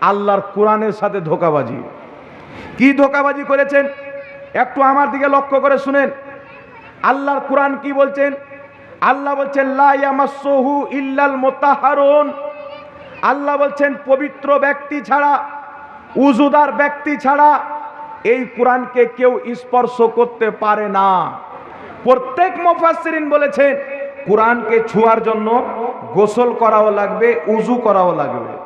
আল্লাহর কোরআনের সাথে ধোকাবাজি। কি ধোকাবাজি করেছেন? একটু আমার দিকে লক্ষ্য করে শুনেন। আল্লাহর কোরআন কি বলছেন? আল্লাহ বলছেন ইল্লাল মুতাহহারুন আল্লাহ বলছেন, পবিত্র ব্যক্তি ছাড়া, উজুদার ব্যক্তি ছাড়া এই কোরআনকে কেউ স্পর্শ করতে পারে না। প্রত্যেক মুফাসসিরিন বলেছেন, কোরআনকে ছোঁয়ার জন্য গোসল করাও লাগবে, উজু করাও লাগবে।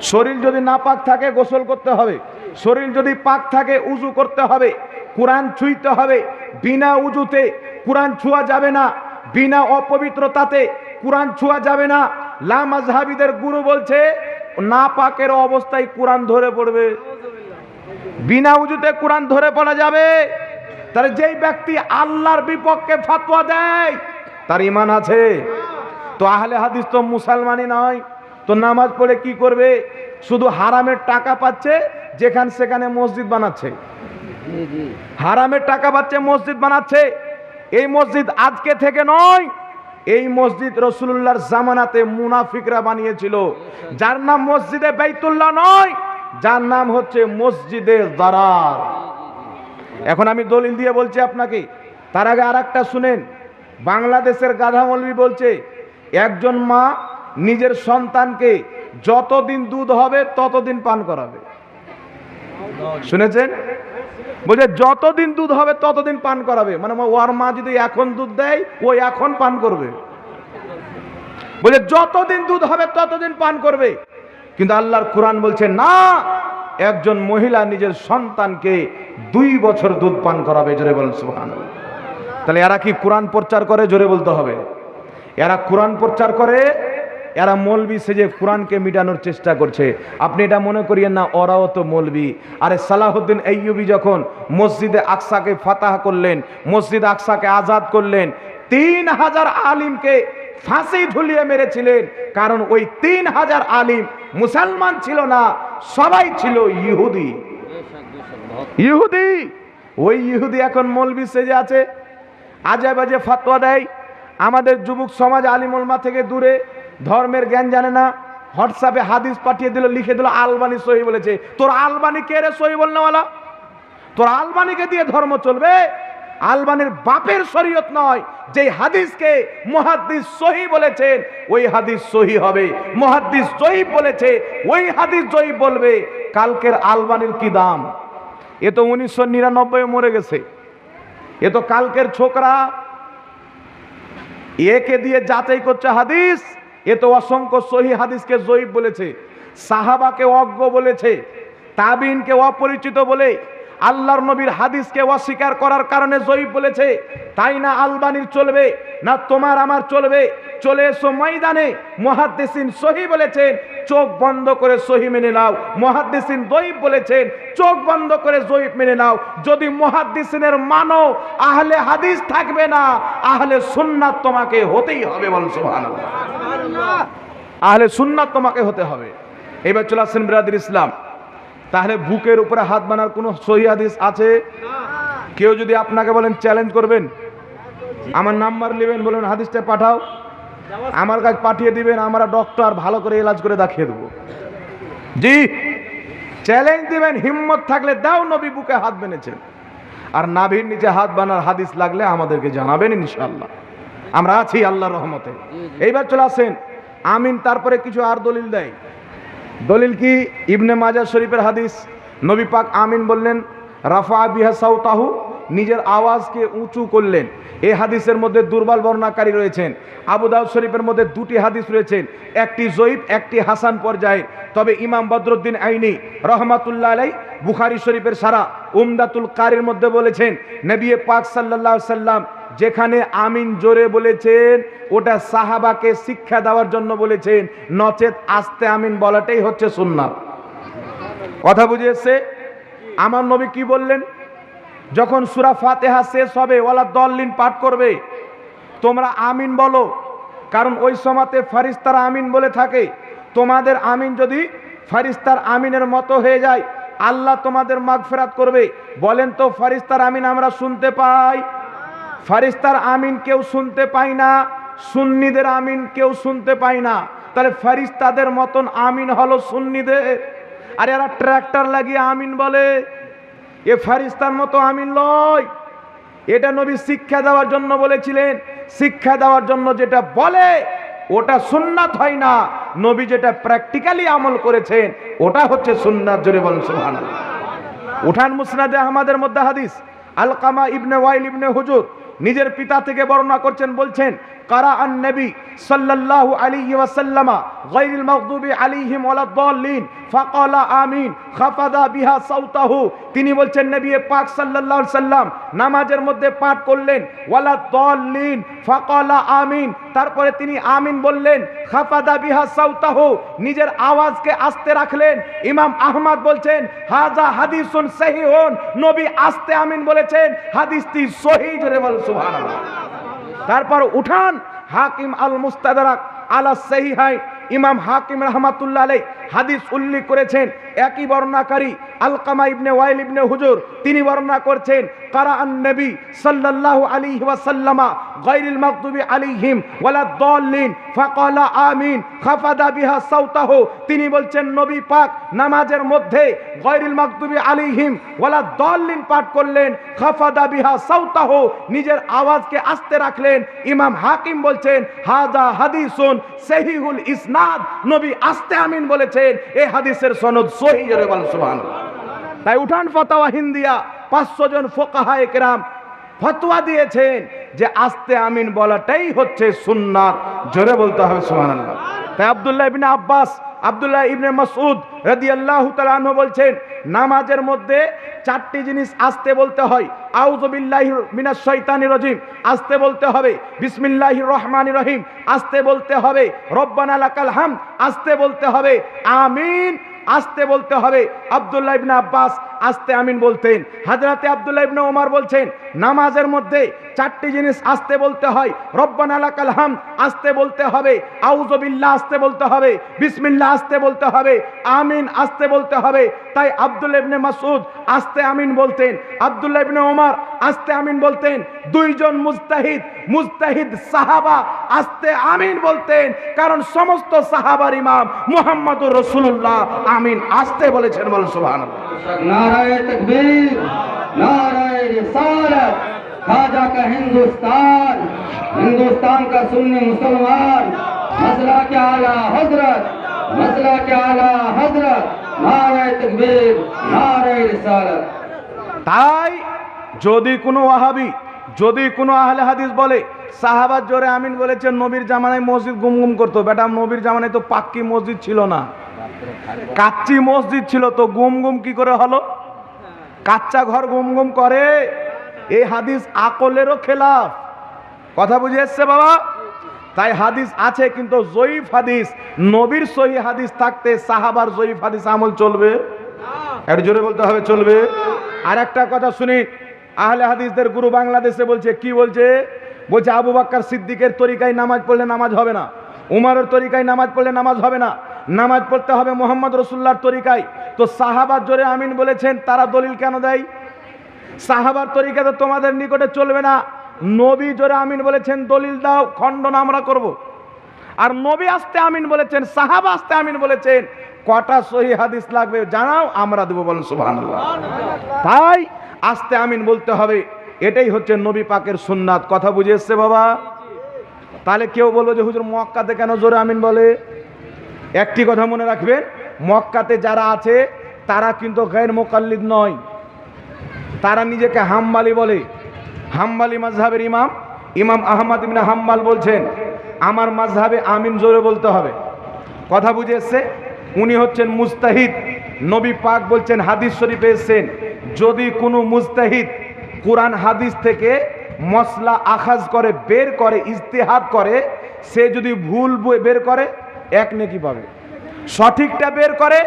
শরীর যদি না পাক থাকে, গোসল করতে হবে। শরীর যদি পাক থাকে, উজু করতে হবে। কোরআন ছুঁইতে হবে। বিনা উজুতে কোরআন ছোঁয়া যাবে না। বিনা অপবিত্রতাতে কোরআন ছোঁয়া যাবে না। লামাজহাবিদের গুরু বলছে না পাকের অবস্থায় কোরআন ধরে পড়বে। বিনা উজুতে কোরআন ধরে পড়া যাবে। তাহলে যেই ব্যক্তি আল্লাহর বিপক্ষে ফাতোয়া দেয়, তার ইমান আছে। তো আহলে হাদিস তো মুসলমানই নয়। তো নামাজ পড়ে কি করবে? শুধু হারামের টাকা পাচ্ছে যেখান সেখানে মসজিদ বানাচ্ছে। হারামের টাকা পাচ্ছে, মসজিদ বানাচ্ছে। এই মসজিদ আজকে থেকে নয়, এই মসজিদ রসুল্লাহর জামানাতে মুনাফিকরা বানিয়েছিল। যার নাম মসজিদে বাইতুল্লাহ নয়, যার নাম হচ্ছে মসজিদে দারার। এখন আমি দলিল দিয়ে বলছি আপনাকে, তার আগে আর শুনেন। বাংলাদেশের গাধা মৌলবি বলছে, একজন মা নিজের সন্তানকে যতদিন দুধ হবে, ততদিন পান করাবে। শুনেছেন? বলছে, যতদিন দুধ হবে, ততদিন পান করাবে। মানে ওর মা যদি এখন দুধ দেয়, ও এখন পান করবে। বলছে, যতদিন দুধ হবে, ততদিন পান করবে। কিন্তু আল্লাহর কোরআন বলছে, না, একজন মহিলা নিজের সন্তানকে দুই বছর দুধ পান করাবে। জোরে বলেন সুবহান তাহলে এরা কি কোরআন প্রচার করে? জোরে বলতে হবে। এরা কোরআন প্রচার করে এরা মলবি সেজে কোরআনকে মিটানোর চেষ্টা করছে। আপনি এটা মনে করিয়েন না, ওরাও তো মৌলবি। আরে সালাহুদ্দিন আইয়ুবি যখন মসজিদে আকসাকে ফাতাহ করলেন, মসজিদ আকসাকে আজাদ করলেন, তিন হাজার আলিমকে ফাঁসি ঝুলিয়ে মেরেছিলেন। কারণ ওই তিন হাজার আলিম মুসলমান ছিল না, সবাই ছিল ইহুদি। ইহুদি? ওই ইহুদি এখন মলবি সেজে আছে। আজে বাজে ফাতোয়া দেয়। আমাদের যুবক সমাজ আলিমুলমা থেকে দূরে। ধর্মের জ্ঞান জানে না। হোয়াটসঅ্যাপে হাদিস পাঠিয়ে দিল, লিখে দিল, আলবানি সহি বলেছে। তোর আলবানি কে রে সহি বলনেওয়ালা? তোর আলবানিকে দিয়ে ধর্ম চলবে? আলবানির বাপের শরীয়ত নয় যে হাদিসকে মহাদ্দিস সহি বলেছেন, ওই হাদিস সহি হবে। মহাদ্দিস জয়ীব বলেছে, ওই হাদিস জয়ীব বলবে। কালকের আলবানির কি দাম? এ তো উনিশশো নিরানব্বই মরে গেছে। এ তো কালকের ছোকরা একে দিয়ে যাচাই করছে হাদিস? এ তো অসংখ্য সহি হাদিসকে জয়ীব বলেছে, সাহাবাকে অজ্ঞ বলেছে, তাবিনকে অপরিচিত বলে, আল্লাহর নবীর হাদিসকে অস্বীকার করার কারণে জয়ীব বলেছে, তাই না আলবানির চলবে, না তোমার আমার চলবে? চলে এসো ময়দানে, মহাদ্দেসিন সহি বলেছেন, চোখ বন্ধ করে সহি মেনে নাও। মহাদ্দেসিন দইব বলেছেন, চোখ বন্ধ করে জয়ীব মেনে নাও। যদি মহাদ্দিসিনের মানো, আহলে হাদিস থাকবে না, আহলে সুন্নাত তোমাকে হতেই হবে বল সুবহানাল্লাহ। আহলে সুন্নাত তোমাকে হতে হবে। এবার চলে আসছেন বিরাদির ইসলাম। তাহলে বুকের উপরে হাত বানার কোনো সহি হাদিস আছে? কেউ যদি আপনাকে বলেন চ্যালেঞ্জ করবেন? আমার নাম্বার নেবেন বলেন হাদিসটা পাঠাও। আমার কাছে পাঠিয়ে দিবেন আমরা ডক্টর ভালো করে এলাজ করে দেখিয়ে দেবো। জি চ্যালেঞ্জ দিবেন হিম্মত থাকলে দাও নবী বুকে হাত বেনেছেন আর নাভির নিচে হাত বানার হাদিস লাগলে আমাদেরকে জানাবেন ইনশাল্লাহ আমরা আছি আল্লাহর রহমতে। এইবার চলে আসেন আমিন তারপরে কিছু আর দলিল দেয়। দলিল কি? ইবনে মাজার শরীফের হাদিস। নবী পাক আমিন বললেন, রাফা বিহা সাউতাহু। নিজের আওয়াজকে উঁচু করলেন। এই হাদিসের মধ্যে দুর্বল বর্ণাকারী রয়েছেন। আবু দাউদ শরীফের মধ্যে দুটি হাদিস রয়েছেন। একটি জয়ীব একটি হাসান পর্যায়ে। তবে ইমাম বদরুদ্দিন আইনি রহমাতুল্লাহ আলাই বুখারি শরীফের সারা উমদাতুল কারির মধ্যে বলেছেন, নবী পাক সাল্লাল্লাহু সাল্লাম যেখানে আমিন জোরে বলেছেন, ওটা সাহাবাকে শিক্ষা দেওয়ার জন্য বলেছেন। নচেত আস্তে আমিন বলাটাই হচ্ছে সুন্নাত। কথা বুঝিয়েছে আমার নবী কি বললেন? যখন সুরা ফাতেহা শেষ হবে ওলা দল্লিন পাঠ করবে। তোমরা আমিন বলো, কারণ ওই সময়তে ফারিস্তারা আমিন বলে থাকে। তোমাদের আমিন যদি ফারিস্তার আমিনের মতো হয়ে যায়, আল্লাহ তোমাদের মাগফেরাত করবে। বলেন তো, ফারিস্তার আমিন আমরা শুনতে পাই? ফারিস্তার আমিন কেউ শুনতে পাই না, সুন্নিদের আমিন কেউ শুনতে পাই না। তাহলে ফারিস্তাদের মতন আমিন হলো সুন্নিদের? আর এরা ট্র্যাক্টর লাগিয়ে আমিন বলে। এ ফারিস্তার মতো আমি লয়। এটা নবী শিক্ষা দেওয়ার জন্য বলেছিলেন। শিক্ষা দেওয়ার জন্য যেটা বলে, ওটা সুন্নাত হয় না। নবী যেটা প্র্যাকটিক্যালি আমল করেছেন, ওটা হচ্ছে সুন্নাত। জোরে বলেন, সুবহানাল্লাহ। উঠান মুসনাদে আহমদের মধ্যে হাদিস, আলকামা ইবনে ওয়াইল ইবনে হুজুর নিজের পিতা থেকে বর্ণনা করছেন, বলছেন কারা আন নবী সাল্লাল্লাহু আলাইহি ওয়াসাল্লামা গায়রিল মাগদুবি আলাইহিম ওয়ালাদ-দাল্লিন ফাকালা আমিন খাফাদা বিহা সাউতাহু তিনি বলছেন, নবী পাক সাল্লাল্লাহু সাল্লাম নামাজের মধ্যে পাঠ করলেন ওয়ালাদ-দাল্লিন ফাকালা আমিন। তারপরে তিনি আমিন বললেন, খাফাদা বিহা সাউতাহু। নিজের আওয়াজকে আস্তে রাখলেন। ইমাম আহমদ বলছেন, হাজা হাদিসুন সহিহুন। নবী আস্তে আমিন বলেছেন, হাদিসটি সহিহ। জোরে বল সুবহানাল্লাহ। তারপর উঠান হাকিম আল মুস্তাদারাক আলা সহিহাই ইমাম হাকিম রহমাতুল্লাহ আলাই হাদিস উল্লেখ করেছেন, একই বর্ণনাকারী আলকামা ইবনে ওয়াইল ইবনে হুজুর, তিনি বর্ণনা করছেন, কারা আন নবী সাল্লাল্লাহু আলাইহি ওয়াসাল্লামা গায়রিল মাগদুবি আলাইহিম ওয়ালা দাল্লিন ফাকালা আমিন খাফাদা বিহা সাউতাহু তিনি বলছেন, নবী পাক নামাজের মধ্যে গায়রিল মাগদুবি আলাইহিম ওয়ালা দাল্লিন পাঠ করলেন, খাফাদা বিহা সাউতাহু নিজের আওয়াজকে আস্তে রাখলেন। ইমাম হাকিম বলছেন, হাদা হাদিসুন সহিহুল ইসনাদ নবী আস্তে আমিন বলেছেন এই হাদিসের সনদ সহি তাই উঠান ফতোয়া হিন্দিয়া, পাঁচশো জন ফোকাহা একরাম ফতোয়া দিয়েছেন যে আস্তে আমিন বলাটাই হচ্ছে সুন্নাত। জোরে বলতে হবে, সুবহানাল্লাহ। তাই আব্দুল্লাহ আব্বাস, আবদুল্লাহ ইবনে মাসউদ রাদিয়াল্লাহু তাআলা আনহু বলছেন, নামাজের মধ্যে চারটি জিনিস আস্তে বলতে হয়। আউযু বিল্লাহি মিনাশ শাইতানির রাজিম, আস্তে বলতে হবে। বিসমিল্লাহির রহমানির রহিম, আস্তে বলতে হবে। রব্বানা লাকাল হাম আস্তে বলতে হবে। আমিন, আস্তে বলতে হবে। আব্দুল্লাহ ইবনে আব্বাস আস্তে আমিন বলতেন। হাজরাতে আব্দুল্লাহ ইবনে ওমর বলছেন, নামাজের মধ্যে চারটি জিনিস আসতে বলতে হয়। রব্বান আলা হাম আসতে বলতে হবে। আউজবিল্লা আসতে বলতে হবে। বিসমিল্লা আসতে বলতে হবে। আমিন, আসতে বলতে হবে। তাই আব্দুল ইবনে মাসুদ আসতে আমিন বলতেন। আব্দুল ইবনে ওমর আসতে আমিন বলতেন। দুইজন মুস্তাহিদ মুস্তাহিদ সাহাবা আসতে আমিন বলতেন। কারণ সমস্ত সাহাবার ইমাম মোহাম্মদ রসুল্লাহ আমিন আসতে বলেছেন বলেন সুবহানাল্লাহ। নারায়ণ তাকবীর রিসালাত। खाजा का हिंदुस्तान हिंदुस्तान का सुन्नी मुसलमान मसला के आला हजरत मसला के आला हजरत नाराय तकबीर नाराय रिसालत তাই যদি কোনো ওয়াহাবি যদি কোনো আহলে হাদিস বলে সাহাবাদ জোরে আমিন বলেছেন নবীর জামানায় মসজিদ গুম গুম করতো বেটা নবীর জামানায় তো পাক্কি মসজিদ ছিল না কাচ্চি মসজিদ ছিল তো গুম গুম কি করে হলো কাচ্চা ঘর গুম গুম করে এই হাদিস আকলেরও খেলাফ। কথা বুঝে এসছে বাবা? তাই হাদিস আছে, কিন্তু জয়ীফ হাদিস, নবীর সহি হাদিস থাকতে সাহাবার জয়ীফ হাদিস আমল চলবে? একটু জোরে বলতে হবে, চলবে? আর একটা কথা শুনি, আহলে হাদিসদের গুরু বাংলাদেশে বলছে, কি বলছে? বলছে, আবু বাক্কার সিদ্দিকের তরিকায় নামাজ পড়লে নামাজ হবে না। উমারের তরিকায় নামাজ পড়লে নামাজ হবে না। নামাজ পড়তে হবে মোহাম্মদ রসুল্লাহর তরিকায়। তো সাহাবার জোরে আমিন বলেছেন, তারা দলিল কেন দেয়? সাহাবার তরিকা তো তোমাদের নিকটে চলবে না। নবী জোরে আমিন বলেছেন, দলিল দাও, খণ্ডন আমরা করব। আর নবী আসতে আমিন বলেছেন, সাহাবা আসতে আমিন বলেছেন, কটা সহি হাদিস লাগবে জানাও, আমরা দেবো বলেন, সুবহানাল্লাহ। তাই আস্তে আমিন বলতে হবে, এটাই হচ্ছে নবী পাকের সুন্নাত। কথা বুঝে এসছে বাবা? তাহলে কেউ বলব যে, হুজুর মক্কাতে কেন জোরে আমিন বলে? একটি কথা মনে রাখবেন, মক্কাতে যারা আছে, তারা কিন্তু গায়ের মোকাল্লিদ নয়। তারা নিজেকে হাম্বালি বলে। হাম্বালি মাজহাবের ইমাম ইমাম আহমদ ইবনে হাম্বাল বলছেন, আমার মাজহাবে আমিন জোরে বলতে হবে। কথা বুঝে এসছে, উনি হচ্ছেন মুস্তাহিদ নবী পাক বলছেন, হাদিস শরীফে এসছেন, যদি কোনো মুস্তাহিদ কোরআন, হাদিস থেকে মশলা আখাজ করে, বের করে ইস্তেহাদ করে, সে যদি ভুল বের করে, এক নেকি পাবে। সঠিকটা বের করে,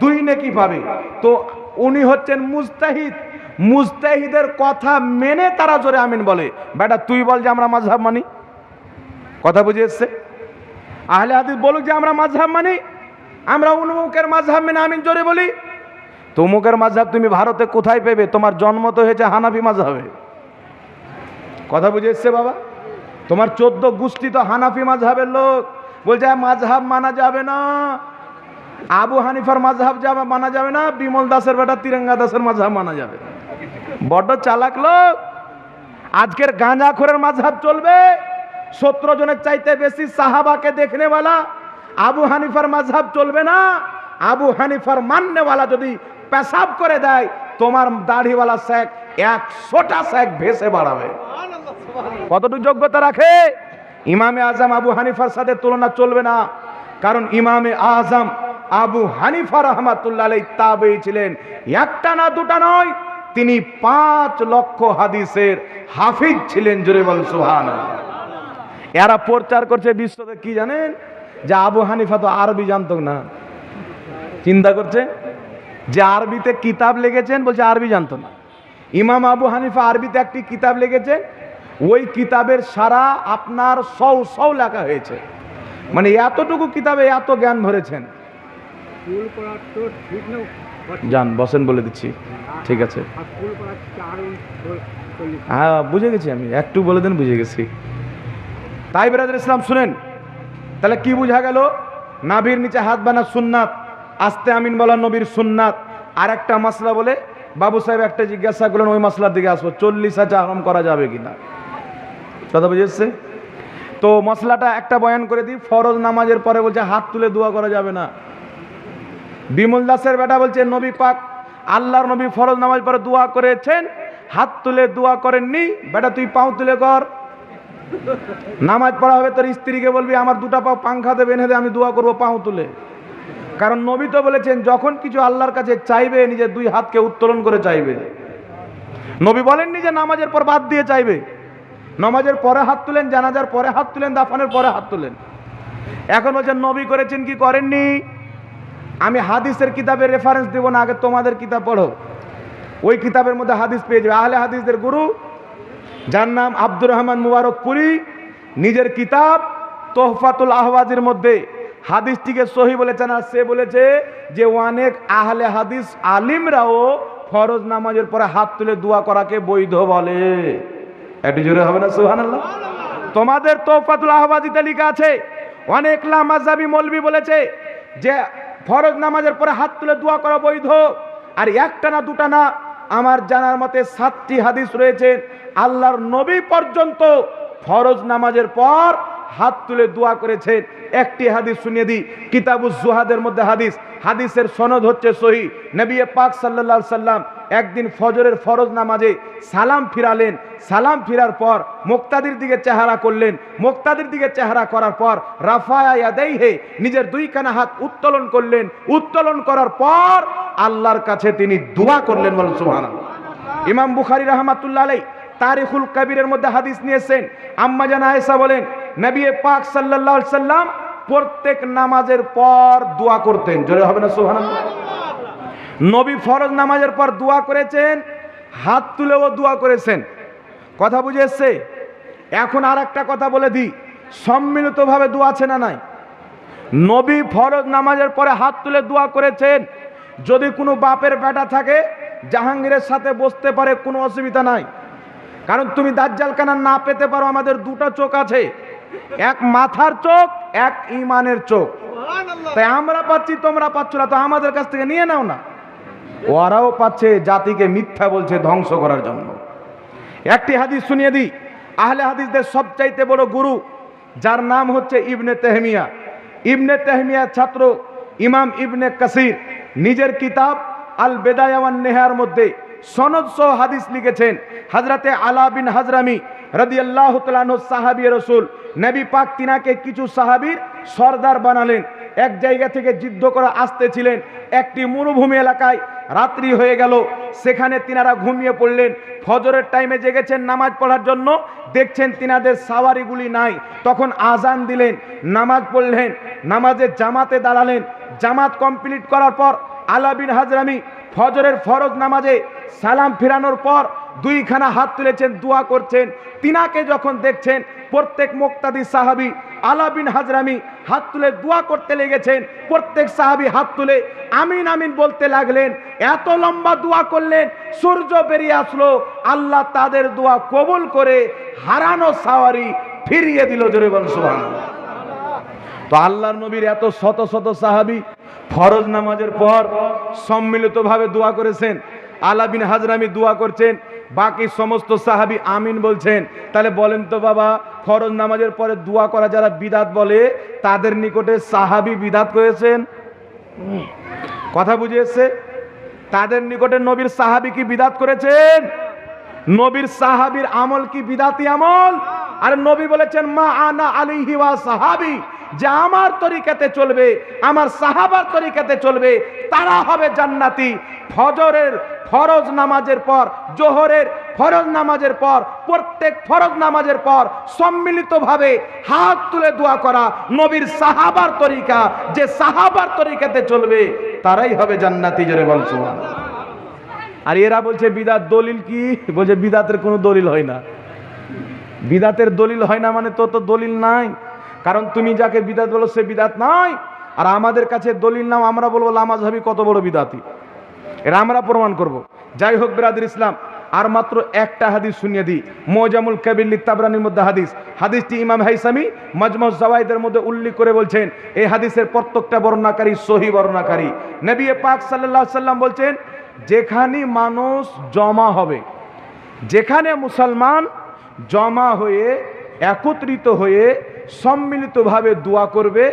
দুই নেকি পাবে। তো উনি হচ্ছেন মুস্তাহিদ মুস্তাহিদের কথা মেনে তারা জোরে আমিন বলে। বেটা তুই বল যে আমরা মাঝহাব মানি। কথা বুঝে এসছে? আহলে হাদিস বলুক যে আমরা মাঝহাব মানি। আমরা উন্মুখের মাঝহাব মেনে আমিন জোরে বলি। তমুকের মাঝহাব তুমি ভারতে কোথায় পেবে? তোমার জন্ম তো হয়েছে হানাফি মাঝহাবে। কথা বুঝে এসছে বাবা? তোমার চোদ্দ গোষ্ঠী তো হানাফি মাঝহাবের লোক। বলছে "হ্যাঁ, মাঝহাব মানা যাবে না। আবু হানিফার মাঝহাব যাবে, মানা যাবে না। বিমল দাসের বেটা, তিরঙ্গা দাসের মাঝহাব মানা যাবে। বড্ড চালাক লোক। আজকের গাঁজাখোরের মাঝহাব চলবে। সতেরো জনের চাইতে বেশি সাহাবাকে দেখনেওয়ালা আবু হানিফার মাঝহাব চলবে না। আবু হানিফার মাননেওয়ালা যদি পেশাব করে দেয়, তোমার দাড়িওয়ালা শেখ একশোটা শেখ ভেসে বাড়াবে। কতটুকু যোগ্যতা রাখে? ইমামে আজম আবু হানিফার সাথে তুলনা চলবে না। কারণ ইমামে আজম আবু হানিফা রহমাতুল্লাহ আলাই তাবেই ছিলেন। একটা না দুটা নয়, তিনি পাঁচ লক্ষ হাদিসের হাফিজ ছিলেন, জোরে বল সুহান এরা প্রচার করছে বিশ্বতে কি জানেন? যে আবু হানিফা তো আরবি জানতো না। চিন্তা করছে? যে আরবিতে কিতাব লিখেছেন বলছে আরবি জানতো না। ইমাম আবু হানিফা আরবিতে একটি কিতাব লিখেছে ওই কিতাবের সারা আপনার সৌ সৌ লেখা হয়েছে। মানে এতটুকু কিতাবে এত জ্ঞান ধরেছেন। ফুল করা তো ঠিক না যান বসেন বলে দিচ্ছি। ঠিক আছে। হ্যাঁ বুঝে গেছি আমি। একটু বলে দেন বুঝে গেছি। তাই বেরাদের ইসলাম শুনেন। তাহলে কি বুঝা গেল? নাভির নিচে হাত বানা সুন্নাত আস্তে আমিন বলা নবীর সুন্নাত। আর একটা মশলা বলে বাবু সাহেব একটা জিজ্ঞাসা করলেন ওই মশলার দিকে আসব। চল্লিশ হাজার আরম করা যাবে কিনা? কথা বুঝেছে তো মশলাটা একটা বয়ান করে দিই ফরজ নামাজের পরে বলছে হাত তুলে দোয়া করা যাবে না। বিমল দাসের বেটা বলছে, নবী পাক, আল্লাহর নবী ফরজ নামাজ পরে দোয়া করেছেন, হাত তুলে দোয়া করেননি, বেটা তুই পাও তুলে কর। নামাজ পড়া হবে, তোর স্ত্রীকে বলবি, আমার দুটা পাও পাংখাতে বেঁধে দে, আমি দোয়া করব পাও তুলে। কারণ নবী তো বলেছেন, যখন কিছু আল্লাহর কাছে চাইবে নিজের দুই হাতকে উত্তোলন করে চাইবে। নবী বলেননি যে নামাজের পর বাদ দিয়ে চাইবে। নামাজের পরে হাত তুলেন, জানাজার পরে হাত তুলেন, দাফানের পরে হাত তুলেন। এখন বলছেন, নবী করেছেন কি করেননি? আমি হাদিসের কিতাবের রেফারেন্স দেব না, আগে তোমাদের কিতাব পড়ো। ওই কিতাবের মধ্যে হাদিস পেয়ে যাবে। আহলে হাদিসদের গুরু, যার নাম আব্দুর রহমান মুবারক পুরী নিজের কিতাব তোহফাতুল আহওয়াজের মধ্যে হাদিসটিকে সহি বলেছেন আর সে বলেছে যে, অনেক আহলে হাদিস আলিমরাও ফরজ নামাজের পরে হাত তুলে দোয়া করাকে বৈধ বলে। একটু জোরে হবে না সুহান তোমাদের তোহফাতুল আহওয়াজিতে লেখা আছে অনেক লামাজাবি মলবি বলেছে যে ফরজ নামাজের পরে হাত তুলে দোয়া করা বৈধ। আর একটা না, দুটা না, আমার জানার মতে সাতটি হাদিস রয়েছে। আল্লাহর নবী পর্যন্ত ফরজ নামাজের পর হাত তুলে দোয়া করেছেন। একটি হাদিস শুনিয়ে দিই, কিতাবুজ জুহাদের মধ্যে হাদিস। হাদিসের সনদ হচ্ছে সহি। নবী পাক সাল্লা সাল্লাম একদিন ফজরের ফরজ নামাজে সালাম ফিরালেন। সালাম ফিরার পর মুক্তাদির দিকে চেহারা করলেন। মুক্তাদির দিকে চেহারা করার পর রাফায়া ইয়াদাইহে নিজের দুইখানা হাত উত্তোলন করলেন। উত্তোলন করার পর আল্লাহর কাছে তিনি দোয়া করলেন বলেন, সুবহানাল্লাহ। ইমাম বুখারি রাহমাতুল্লাহ আলাই তারিখুল কাবিরের মধ্যে হাদিস নিয়েছেন। আম্মা জান আয়েশা বলেন, নবী পাক সাল্লাল্লাহু সাল্লাম প্রত্যেক নামাজের পর দোয়া করতেন। জোরে হবে না, সুবহানাল্লাহ? নবী ফরজ নামাজের পর দোয়া করেছেন, হাত তুলেও দোয়া করেছেন। কথা বুঝে এসছে? এখন আর একটা কথা বলে দিই, সম্মিলিতভাবে দোয়া আছে না নাই? নবী ফরজ নামাজের পরে হাত তুলে দোয়া করেছেন, যদি কোনো বাপের বেটা থাকে, জাহাঙ্গীরের সাথে বসতে পারে, কোনো অসুবিধা নাই। কারণ তুমি দাজ্জাল কানা না পেতে পারো, আমাদের দুটো চোখ আছে। এক মাথার চোখ, এক ইমানের চোখ। তাই আমরা পাচ্ছি, তোমরা পাচ্ছ না, তো আমাদের কাছ থেকে নিয়ে নাও না। ওরাও পাচ্ছে জাতিকে মিথ্যা বলছে ধ্বংস করার জন্য। একটি হাদিস শুনিয়ে দিই। আহলে হাদিসদের সবচাইতে বড় গুরু, যার নাম হচ্ছে ইবনে তেহমিয়া। ইবনে তেহমিয়ার ছাত্র, ইমাম ইবনে কাসির। নিজের কিতাব আল বেদায়াওয়ান নেহার মধ্যে সনদ সহ হাদিস লিখেছেন। হাজরাতে আলা বিন হাজরামি রাদিয়াল্লাহু তাআলা আনহু সাহাবী রসুল। নবী পাক তিনাকে কিছু সাহাবীর সর্দার বানালেন। এক জায়গা থেকে যুদ্ধ করে আসতেছিলেন। একটি মরুভূমি এলাকায় রাত্রি হয়ে গেল। সেখানে তিনারা ঘুমিয়ে পড়লেন। ফজরের টাইমে জেগেছেন নামাজ পড়ার জন্য। দেখছেন তিনাদের সাওয়ারিগুলি নাই। তখন আজান দিলেন, নামাজ পড়লেন, নামাজে জামাতে দাঁড়ালেন। জামাত কমপ্লিট করার পর আলা বিন হাজরামি ফজরের ফরজ নামাজে সালাম ফিরানোর পর দুইখানা হাত তুলেছেন, দোয়া করছেন। তিনাকে যখন দেখছেন, প্রত্যেক মুক্তাদি সাহাবি আলা বিন হাজরামি হাত তুলে দোয়া করতে লেগেছেন। প্রত্যেক সাহাবি হাত তুলে আমিন আমিন বলতে লাগলেন। এত লম্বা দোয়া করলেন, সূর্য বেরিয়ে আসলো। আল্লাহ তাদের দোয়া কবুল করে হারানো সাওয়ারি ফিরিয়ে দিল জোরে বল তো আল্লাহর নবীর এত শত শত সাহাবি ফরজ নামাজের পর সম্মিলিতভাবে দোয়া করেছেন। আলা বিন হাজরামি দোয়া করছেন। বাকি সমস্ত সাহাবি আমিন বলছেন, তাহলে বলেন তো বাবা, ফরজ নামাজের পরে দোয়া করা যারা বিদাত বলে, তাদের নিকটে সাহাবি বিদাত করেছেন? কথা বুঝিয়েছে তাদের নিকটে নবীর সাহাবি কি বিদাত করেছেন? নবীর সাহাবীর আমল কি বিদাতি আমল? আর নবী বলেছেন, মা আনা আলিহি ওয়া সাহাবি, যে আমার তরিকাতে চলবে, আমার সাহাবার তরিকাতে চলবে, তারা হবে জান্নাতি। ফজরের ফরজ নামাজের পর, জোহরের ফরজ নামাজের পর, প্রত্যেক ফরজ নামাজের পর সম্মিলিতভাবে হাত তুলে দোয়া করা নবীর সাহাবার তরিকা, যে সাহাবার তরিকাতে চলবে, তারাই হবে জান্নাতি জোরে বল সুবহানাল্লাহ। আর এরা বলছে, বিদাত দলিল কি? বলছে, বিদাতের কোনো দলিল হয় না। বিদাতের দলিল হয় না মানে তো তো দলিল নাই। কারণ তুমি যাকে বিদাত বলো, সে বিদাত নাই। আর আমাদের কাছে দলিল নাও, আমরা বলব, লামাজহাবি কত বড় বিদাতি। এটা আমরা প্রমাণ করব। যাই হোক বিরাদের ইসলাম, আর মাত্র একটা হাদিস শুনিয়ে দিই। মোজামুল কাবিল তাবরানির মধ্যে হাদিস। হাদিসটি ইমাম হাইসামি মজমুজ জাওয়াইদের মধ্যে উল্লেখ করে বলছেন, এই হাদিসের প্রত্যেকটা বর্ণনাকারী সহি বর্ণনাকারী নবী পাক আলাইহি সাল্লাম বলছেন, যেখানে মানুষ জমা হবে, যেখানে মুসলমান জমা হয়ে, একত্রিত হয়ে সম্মিলিতভাবে দোয়া করবে,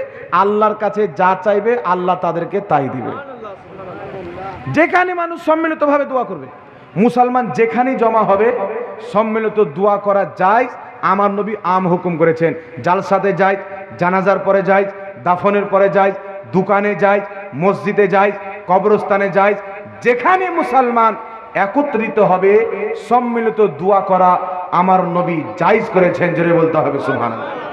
আল্লাহর কাছে যা চাইবে, আল্লাহ তাদেরকে তাই দিবে। যেখানে মানুষ সম্মিলিতভাবে দোয়া করবে। মুসলমান যেখানেই জমা হবে, সম্মিলিত দোয়া করা যায় আমার নবী আম হুকুম করেছেন, জালসাতে যায় জানাজার পরে যায় দাফনের পরে যায় দোকানে যায় মসজিদে যায় কবরস্থানে যায় যেখানে মুসলমান একত্রিত হবে, সম্মিলিত দোয়া করা আমার নবী জাইজ করেছেন, জোরে বলতে হবে সুবহানাল্লাহ।